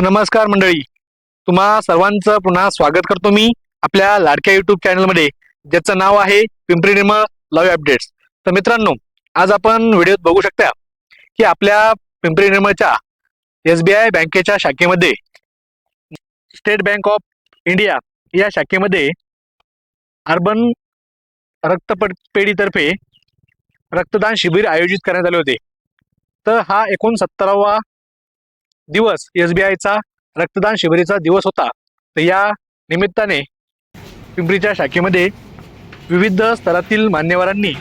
नमस्कार मंडळी. तुम्हा सर्वांचं पुन्हा स्वागत करतो मी आपल्या लाडक्या युट्यूब चॅनलमध्ये ज्याचं नाव आहे पिंपरी निर्मळ लव्ह अपडेट्स. तर मित्रांनो आज आपण व्हिडिओत बघू शकता की आपल्या पिंपरी निर्मळच्या एस बी आय बँकेच्या शाखेमध्ये स्टेट बँक ऑफ इंडिया या शाखेमध्ये अर्बन रक्तपेढीतर्फे रक्तदान शिबिर आयोजित करण्यात आले होते. तर हा एकोणसत्तरावा दिवस एस बी आयचा रक्तदान शिबिरीचा दिवस होता. तर या निमित्ताने पिंपरीच्या शाखेमध्ये विविध स्तरातील मान्यवरांनी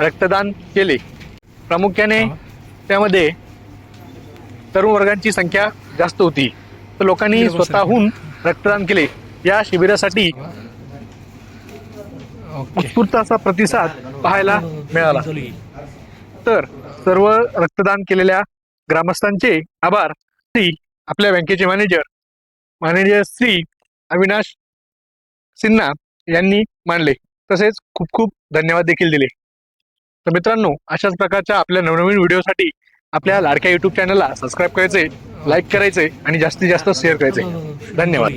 रक्तदान केले. प्रामुख्याने त्यामध्ये तरुण वर्गांची संख्या जास्त होती. तर लोकांनी स्वतःहून रक्तदान केले. या शिबिरासाठी उत्स्फूर्त असा प्रतिसाद पाहायला मिळाला. तर सर्व रक्तदान केलेल्या ग्रामस्थांचे आभार. श्री आपल्या बँकेचे मॅनेजर मॅनेजर श्री अविनाश सिन्हा यांनी मानले. तसेच खूप खूप धन्यवाद देखील दिले. तर मित्रांनो अशाच प्रकारच्या आपल्या नवनवीन व्हिडिओसाठी आपल्या लाडक्या युट्यूब चॅनलला सबस्क्राईब करायचे लाईक करायचे आणि जास्तीत जास्त शेअर करायचे. धन्यवाद.